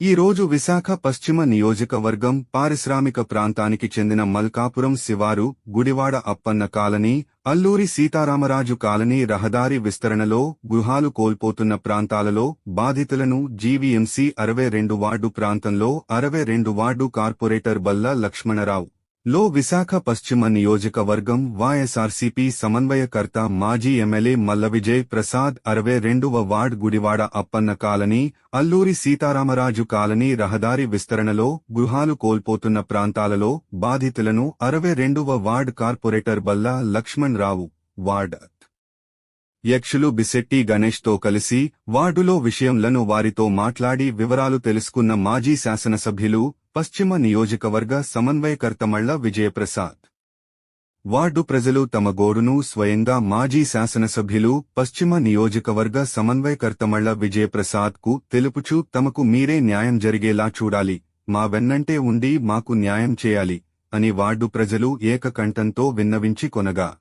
ఈ రోజు విశాఖ పశ్చిమ నియోజకవర్గం పారిశ్రామిక ప్రాంతానికి చెందిన మల్కాపురం శివారు గుడివాడ అప్పన్న కాలనీ అల్లూరి సీతారామరాజు కాలనీ రహదారి విస్తరణలో గృహాలు కోల్పోతున్న ప్రాంతాలలో బాధితులను జీవీఎంసీ అరవై రెండు వార్డు ప్రాంతంలో అరవై రెండు వార్డు కార్పొరేటర్ బల్లా లక్ష్మణరావు లో విశాఖ పశ్చిమ నియోజకవర్గం వైఎస్ఆర్సీపీ సమన్వయకర్త మాజీ ఎమ్మెల్యే మల్లవిజయ్ ప్రసాద్ అరవై రెండవ ward Gudivada Appanna colony Alluri Sitaramaraju colony రహదారి విస్తరణలో గృహాలు కోల్పోతున్న ప్రాంతాలలో బాధితులను అరవై రెండవ ward corporator Balla Lakshman Rao ward యక్షులు బిసెట్టి గణేష్తో కలిసి వార్డులో విషయంలను వారితో మాట్లాడి వివరాలు తెలుసుకున్న మాజీ శాసనసభ్యులు పశ్చిమ నియోజకవర్గ సమన్వయకర్తమళ్ళ విజయప్రసాద్. వార్డు ప్రజలు తమ గోడును స్వయంగా మాజీ శాసనసభ్యులు పశ్చిమ నియోజకవర్గ సమన్వయకర్తమళ్ళ విజయప్రసాద్కు విజయప్రసాద్కు తెలుపుచూ తమకు మీరే న్యాయం జరిగేలా చూడాలి మా వెన్నంటే ఉండి మాకు న్యాయం చేయాలి అని వార్డు ప్రజలు ఏకకంఠంతో విన్నవించి కొనగా.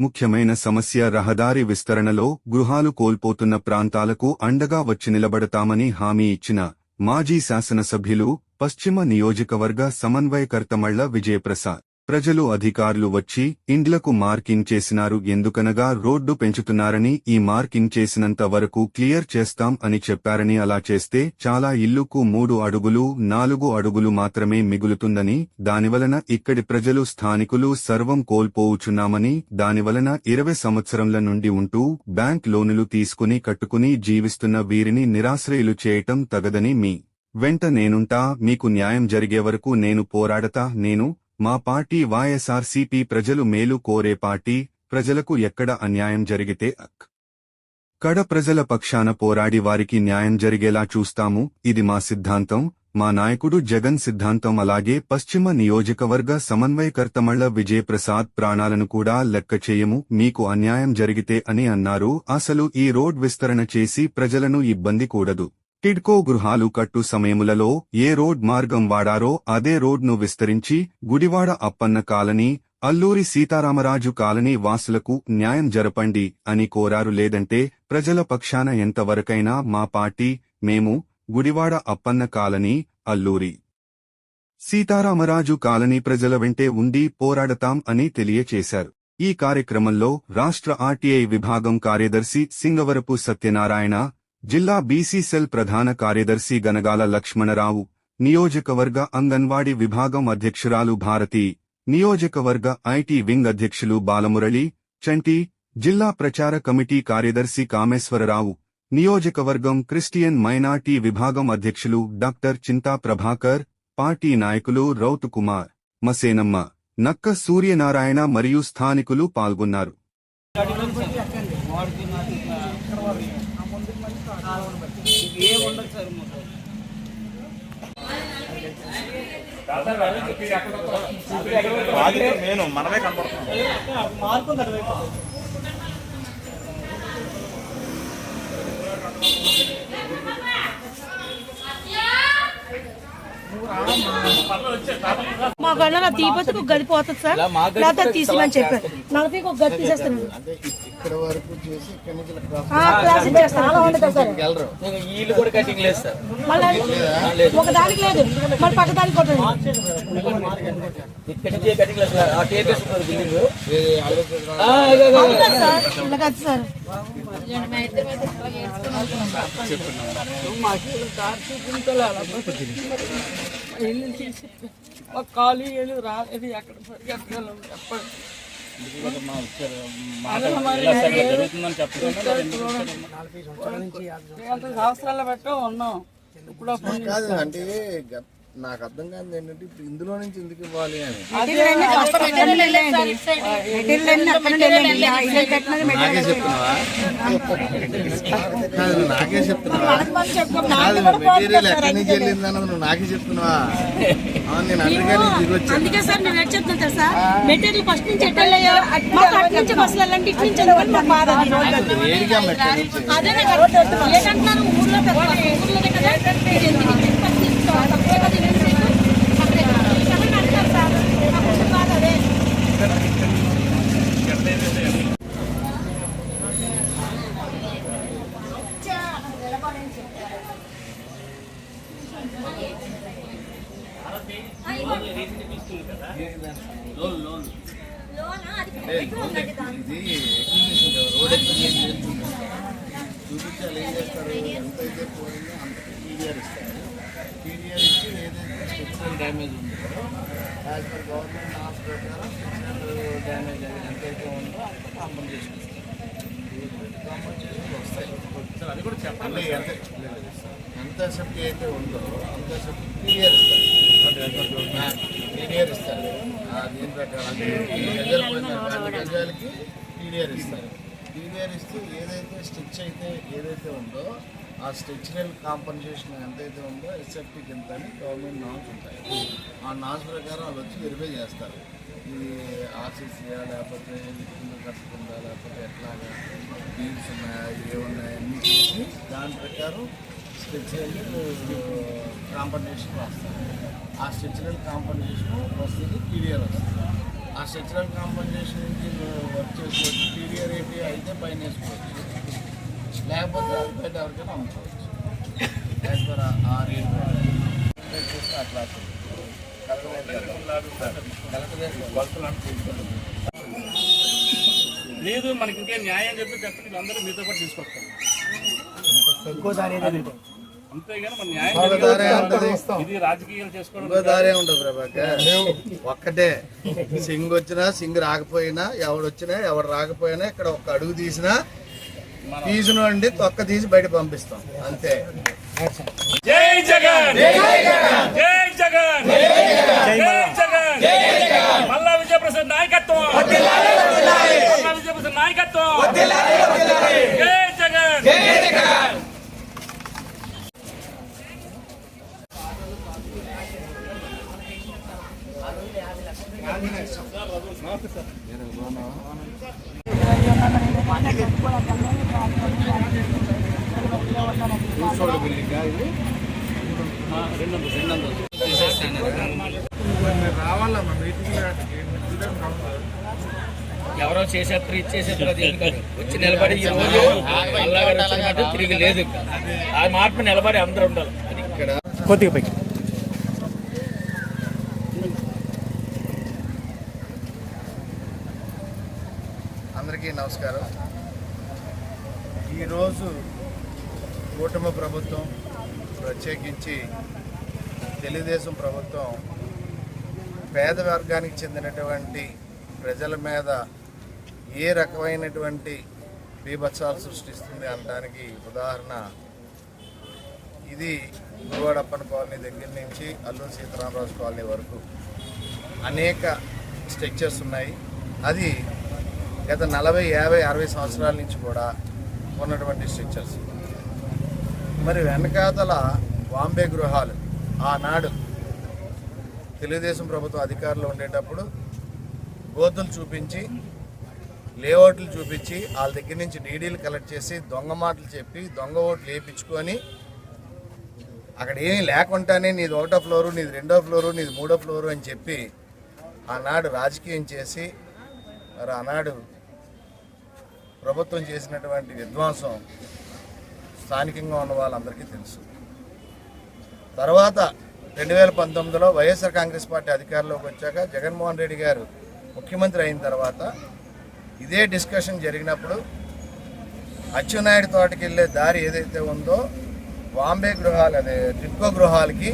ముఖ్యమైన సమస్య రహదారి విస్తరణలో గృహాలు కోల్పోతున్న ప్రాంతాలకు అండగా వచ్చి నిలబడతామని హామీ ఇచ్చిన మాజీ శాసనసభ్యులు పశ్చిమ నియోజకవర్గ సమన్వయకర్త మళ్ళ విజయప్రసాద్. ప్రజలు అధికారులు వచ్చి ఇండ్లకు మార్కింగ్ చేసినారు ఎందుకనగా రోడ్డు పెంచుతున్నారని ఈ మార్కింగ్ చేసినంత వరకు క్లియర్ చేస్తాం అని చెప్పారని అలా చేస్తే చాలా ఇల్లుకు మూడు అడుగులు నాలుగు అడుగులు మాత్రమే మిగులుతుందని దానివలన ఇక్కడి ప్రజలు స్థానికులు సర్వం కోల్పోవుచున్నామని దానివలన ఇరవై సంవత్సరంల నుండి ఉంటూ బ్యాంక్ లోనులు తీసుకుని కట్టుకుని జీవిస్తున్న వీరిని నిరాశ్రయులు చేయటం తగదని మీ వెంట నేనుంటా మీకు న్యాయం జరిగే వరకు నేను పోరాడతా నేను మా పార్టీ వైఎస్ఆర్సీపీ ప్రజలు మేలు కోరే పార్టీ ప్రజలకు ఎక్కడ అన్యాయం జరిగితే అక్. కడ ప్రజల పక్షాన పోరాడి వారికి న్యాయం జరిగేలా చూస్తాము ఇది మా సిద్ధాంతం మా నాయకుడు జగన్ సిద్ధాంతం అలాగే పశ్చిమ నియోజకవర్గ సమన్వయకర్తమళ్ళ విజయప్రసాద్ ప్రాణాలను కూడా లెక్క చేయము మీకు అన్యాయం జరిగితే అని అన్నారు అసలు ఈ రోడ్ విస్తరణ చేసి ప్రజలను ఇబ్బంది కూడదు. టిడ్కో గృహాలు కట్టు సమయములలో ఏ రోడ్ మార్గం వాడారో అదే రోడ్ను విస్తరించి గుడివాడ అప్పన్న కాలనీ అల్లూరి సీతారామరాజు కాలనీ వాసులకు న్యాయం జరపండి అని కోరారు. లేదంటే ప్రజల పక్షాన ఎంతవరకైనా మా పార్టీ మేము గుడివాడ అప్పన్న కాలనీ అల్లూరి సీతారామరాజు కాలనీ ప్రజల వెంటే ఉండి పోరాడతాం అని తెలియచేశారు. ఈ కార్యక్రమంలో రాష్ట్ర ఆర్టీఐ విభాగం కార్యదర్శి సింగవరపు సత్యనారాయణ జిల్లా బీసీ సెల్ ప్రధాన కార్యదర్శి గనగాల లక్ష్మణరావు నియోజకవర్గ అంగన్వాడీ విభాగం అధ్యక్షురాలు భారతి నియోజకవర్గ ఐటీ వింగ్ అధ్యక్షులు బాలమురళి చంటి జిల్లా ప్రచార కమిటీ కార్యదర్శి కామేశ్వరరావు నియోజకవర్గం క్రిస్టియన్ మైనార్టీ విభాగం అధ్యక్షులు డాక్టర్ చింతా ప్రభాకర్ పార్టీ నాయకులు రౌతు కుమార్ మసేనమ్మ నక్క సూర్యనారాయణ మరియు స్థానికులు పాల్గొన్నారు ఏ ఉండదు సార్ మాకు బాధ్యత నేను మనమే కనపడుతున్నాం మార్పు ఉంది అటువైపు మా గన్న నా తీపతికి ఒక గది పోతుంది సార్. లేకపోతే తీసిమని చెప్పారు. నలభైకి ఒక గది తీసేస్తాను ఇక్కడ వరకు చేసి ఇక్కడ నుంచి ఇలా క్రాస్ వెళ్ళరు కూడా కటింగ్ లేదు సార్. మళ్ళీ ఒక దానికి లేదు. మరి పక్క దానికి కొట్టండి. ఇక్కడ నుంచి కటింగ్ లేదు సార్. ఆ టేప్ వేసుకున్నారు బిల్డింగ్. ఏది ఆలోచన అవును కదా సార్. ఇలా కాదు సార్ ఖాళీ రాలేదు. ఎక్కడ ఎక్కగలం చెప్పండి సంవత్సరాల పెట్టా ఉన్నాం ఇప్పుడు కాదు అంటే నాకు అర్థం కాదు ఏంటంటే ఇప్పుడు ఇందులో నుంచి ఎందుకు ఇవ్వాలి అని నాకే చెప్తున్నావా కాదు నాకే చెప్తున్నావా కాదు మెటీరియల్ ఎక్కడి నుంచి వెళ్ళింది అన్నది నువ్వు నాకే చెప్తున్నావా? అందుకే సార్ నేను ఎట్ చెప్తాను కదా సార్ మెటీరియల్ ఫస్ట్ నుంచి ఎట్టయ్యా మాకు అటు నుంచి బస్సులు ఇటు నుంచి మాకు బాధ అది. నాకు ఊర్లో ఊర్లోనే కదా? చూపించాలి ఏం చేస్తారు ఎంత పోయిందో అంత టీడీఆర్ ఇస్తారు ఇచ్చి ఏదైతే స్ట్రక్చరల్ డ్యామేజ్ ఉందో యాజ్ పర్ గవర్నమెంట్ నామ్స్ ప్రకారం స్ట్రక్చరల్ డ్యామేజ్ అనేది ఎంత అయితే ఉందో అంత కాంపన్సేషన్ ఇస్తారు కాంపన్సేషన్ వస్తాయి అది కూడా ఎంత ఎంత అయితే ఉందో అంత సేఫ్టీ టీడీఆర్ ఇస్తారు టీడీఆర్ ఇస్తారు. ఆ దీని ప్రకారం గజాలకి టీడీఆర్ ఇస్తారు. టీడీఆర్ ఇస్తే ఏదైతే స్టిచ్ అయితే ఏదైతే ఉందో ఆ స్ట్రక్చరల్ కాంపన్సేషన్ ఎంతైతే ఉందో ఎస్ఎఫ్టీ కింద అని గవర్నమెంట్ నామ్స్ ఉంటాయి. ఆ నామ్స్ ప్రకారం వాళ్ళు వచ్చి వెరిఫై చేస్తారు. ఇది ఆర్సీసీయా లేకపోతే కింద కట్టుకుందా లేకపోతే ఎట్లాగా బీడ్స్ ఉన్నాయా ఏమున్నాయా అన్నీ చూసి దాని ప్రకారం స్ట్రక్చరల్ కాంపన్సేషన్ వస్తుంది ఆ స్ట్రక్చరల్ కాంపన్సేషన్ వస్తుంది టీడీఆర్ వస్తుంది ఆ స్ట్రక్చరల్ కాంపన్సేషన్ నుంచి వర్క్ చేసుకోవచ్చు టీడీఆర్ ఏంటి అయితే పైన వేసుకోవచ్చు లేకపోతే అది బయట ఎవరికైనా అమ్ముకోవచ్చు యాజ్ పర్ ఆ రేట్ చేస్తే అట్లా లేదు మనకి ఇంకేం న్యాయం చెప్పి చెప్పండి అందరూ మీతో పాటు తీసుకొస్తాం. అంతేగాని ఒక్కటే. సింగ్ వచ్చినా సింగ్ రాకపోయినా ఎవడు వచ్చినా ఎవడు రాకపోయినా ఇక్కడ ఒక్క అడుగు తీసినా తీసినండి తొక్క తీసి బయట పంపిస్తాం. అంతే. జై జగన్! జై జగన్! జై జగన్! జై జగన్! మల్లా విజయప్రసాద్ నాయకత్వం! మల్లా విజయప్రసాద్ నాయకత్వం! జై ఎవరో చేసేస్తారు ఇచ్చేసేస్తారు అది వచ్చి నిలబడి ఈ రోజు అల్లాగారు తిరిగి లేదు. ఆ మార్పు నిలబడి అందరూ ఉండాలి. ఇక్కడ. కొద్దిగా పైకి. అందరికీ నమస్కారం. ఈరోజు కూటమి ప్రభుత్వం ప్రత్యేకించి తెలుగుదేశం ప్రభుత్వం పేద వర్గానికి చెందినటువంటి ప్రజల మీద ఏ రకమైనటువంటి బీభత్సాలు సృష్టిస్తుంది అనడానికి ఉదాహరణ ఇది గురువాడప్పన కాలనీ దగ్గర నుంచి అల్లూరు సీతారామరాజు కాలనీ వరకు అనేక స్ట్రక్చర్స్ ఉన్నాయి. అది గత నలభై యాభై అరవై సంవత్సరాల నుంచి కూడా ఉన్నటువంటి స్ట్రక్చర్స్. మరి వెనకాతల బాంబే గృహాలు ఆనాడు తెలుగుదేశం ప్రభుత్వం అధికారంలో ఉండేటప్పుడు గోతులు చూపించి లేఅవుట్లు చూపించి వాళ్ళ దగ్గర నుంచి డీడీలు కలెక్ట్ చేసి దొంగ మాటలు చెప్పి దొంగ ఓట్లు వేయించుకొని అక్కడ ఏమీ లేకుండానే నీది ఒకటో ఫ్లోరు నీది రెండో ఫ్లోరు నీది మూడో ఫ్లోరు అని చెప్పి ఆనాడు రాజకీయం చేసి మరి ఆనాడు ప్రభుత్వం చేసినటువంటి విధ్వంసం స్థానికంగా ఉన్న వాళ్ళందరికీ తెలుసు. తర్వాత రెండు వేల పంతొమ్మిదిలో వైఎస్ఆర్ కాంగ్రెస్ పార్టీ అధికారంలోకి వచ్చాక జగన్మోహన్ రెడ్డి గారు ముఖ్యమంత్రి అయిన తర్వాత ఇదే డిస్కషన్ జరిగినప్పుడు అచ్చెన్నాయుడు తోటకి వెళ్ళే దారి ఏదైతే ఉందో బాంబే గృహాలు అదే టిడ్కో గృహాలకి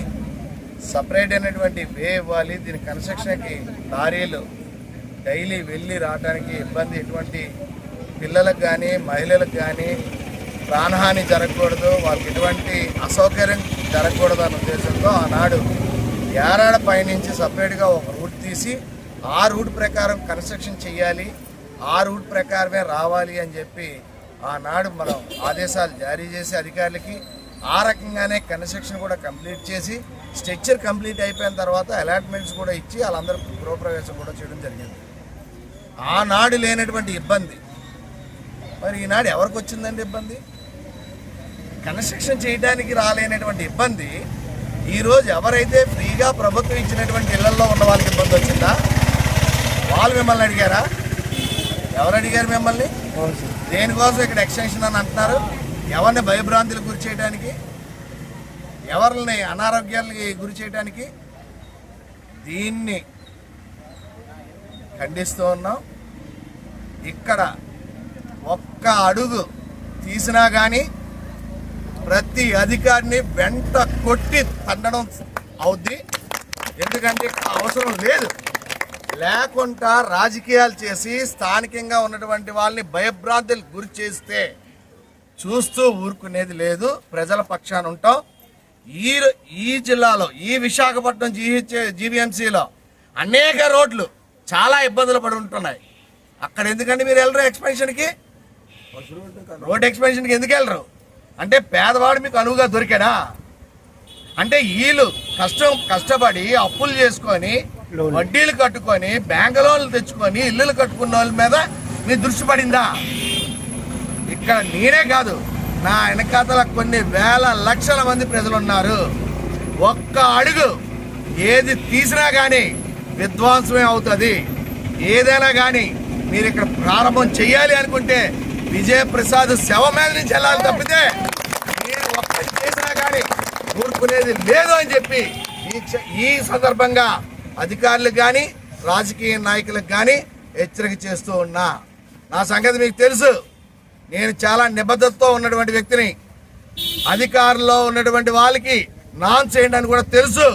సపరేట్ అయినటువంటి వే ఇవ్వాలి. దీని కన్స్ట్రక్షన్కి లారీలు డైలీ వెళ్ళి రావడానికి ఇబ్బంది. ఎటువంటి పిల్లలకు కానీ మహిళలకు కానీ ప్రాణహాని జరగకూడదు. వాళ్ళకి ఎటువంటి అసౌకర్యం జరగకూడదు అన్న ఉద్దేశంతో ఆనాడు యారాడ పైనుంచి సపరేట్గా ఒక రూట్ తీసి ఆ రూట్ ప్రకారం కన్స్ట్రక్షన్ చేయాలి ఆ రూట్ ప్రకారమే రావాలి అని చెప్పి ఆనాడు మనం ఆదేశాలు జారీ చేసి అధికారులకి ఆ రకంగానే కన్స్ట్రక్షన్ కూడా కంప్లీట్ చేసి స్ట్రక్చర్ కంప్లీట్ అయిపోయిన తర్వాత అలాట్మెంట్స్ కూడా ఇచ్చి వాళ్ళందరూ గృహప్రవేశం కూడా చేయడం జరిగింది. ఆనాడు లేనటువంటి ఇబ్బంది. మరి ఈనాడు ఎవరికి వచ్చిందండి ఇబ్బంది? కన్స్ట్రక్షన్ చేయడానికి రాలేనటువంటి ఇబ్బంది. ఈరోజు ఎవరైతే ఫ్రీగా ప్రభుత్వం ఇచ్చినటువంటి ఇళ్ళలో ఉన్న వాళ్ళకి ఇబ్బంది వచ్చిందా? వాళ్ళు మిమ్మల్ని అడిగారా? ఎవరు అడిగారు మిమ్మల్ని? దేనికోసం ఇక్కడ ఎక్స్టెన్షన్ అని అంటున్నారు? ఎవరిని భయభ్రాంతులు గురి చేయడానికి? ఎవరిని అనారోగ్యాలకి గురి చేయడానికి? దీన్ని ఖండిస్తూ ఉన్నాం. ఇక్కడ ఒక్క అడుగు తీసినా కానీ ప్రతి అధికారిని వెంట కొట్టి తండడం అవుద్ది. ఎందుకంటే అవసరం లేదు. లేకుండా రాజకీయాలు చేసి స్థానికంగా ఉన్నటువంటి వాళ్ళని భయభ్రాంతులకు గురి చేస్తే చూస్తూ ఊరుకునేది లేదు. ప్రజల పక్షాన ఉంటాం. ఈ ఈ జిల్లాలో ఈ విశాఖపట్నం జీహెచ్ జీవీఎంసీలో అనేక రోడ్లు చాలా ఇబ్బందులు పడి ఉంటున్నాయి. అక్కడ ఎందుకంటే మీరు వెళ్ళరు ఎక్స్పెన్షన్కి? రోడ్ ఎక్స్పెన్షన్కి ఎందుకు వెళ్ళరు? అంటే పేదవాడు మీకు అనువుగా దొరికాడా? అంటే వీళ్ళు కష్టం కష్టపడి అప్పులు చేసుకొని వడ్డీలు కట్టుకొని బ్యాంక్ లోన్లు తెచ్చుకొని ఇల్లులు కట్టుకున్న వాళ్ళ మీద మీ దృష్టి పడిందా? ఇక్కడ నేనే కాదు నా వెనకాతల కొన్ని వేల లక్షల మంది ప్రజలు ఉన్నారు ఒక్క అడుగు ఏది తీసినా కానీ విధ్వంసమే అవుతుంది. ఏదైనా కానీ మీరు ఇక్కడ ప్రారంభం చేయాలి అనుకుంటే విజయప్రసాద్ శవ మీద నుంచి వెళ్ళాలి తప్పితే మీరు ఒక్కటి చేసినా కానీ ఊరుకునేది లేదు అని చెప్పి ఈ ఈ సందర్భంగా అధికారులకు కానీ రాజకీయ నాయకులకు కానీ హెచ్చరిక చేస్తూ ఉన్నా. నా సంగతి మీకు తెలుసు. నేను చాలా నిబద్ధతతో ఉన్నటువంటి వ్యక్తిని. అధికారంలో ఉన్నటువంటి వాళ్ళకి నాన్ చేయండి అని కూడా తెలుసు.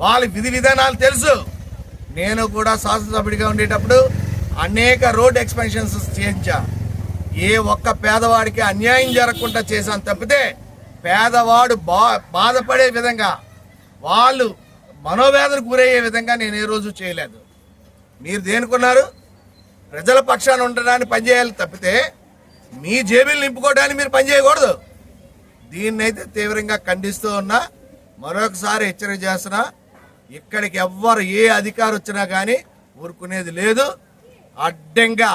వాళ్ళ విధి విధానాలు తెలుసు. నేను కూడా శాసనసభ్యుడిగా ఉండేటప్పుడు అనేక రోడ్ ఎక్స్పెన్షన్స్ చేయించా. ఏ ఒక్క పేదవాడికి అన్యాయం జరగకుండా చేశాను తప్పితే పేదవాడు బా బాధపడే విధంగా వాళ్ళు మనోవేదన గురయ్యే విధంగా నేను ఏ రోజు చేయలేదు. మీరు దేనికున్నారు? ప్రజల పక్షాన ఉండడానికి పనిచేయాలి తప్పితే మీ జేబులు నింపుకోవడానికి మీరు పనిచేయకూడదు దీన్నైతే తీవ్రంగా ఖండిస్తూ ఉన్నా మరొకసారి హెచ్చరిక చేస్తున్నా ఇక్కడికి ఎవ్వరు ఏ అధికారం వచ్చినా కానీ ఊరుకునేది లేదు. అడ్డంగా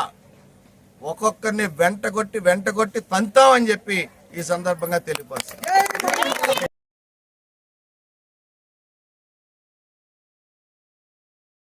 ఒక్కొక్కరిని వెంట కొట్టి వెంట కొట్టి తంతామని చెప్పి ఈ సందర్భంగా తెలియపరుస్తాను.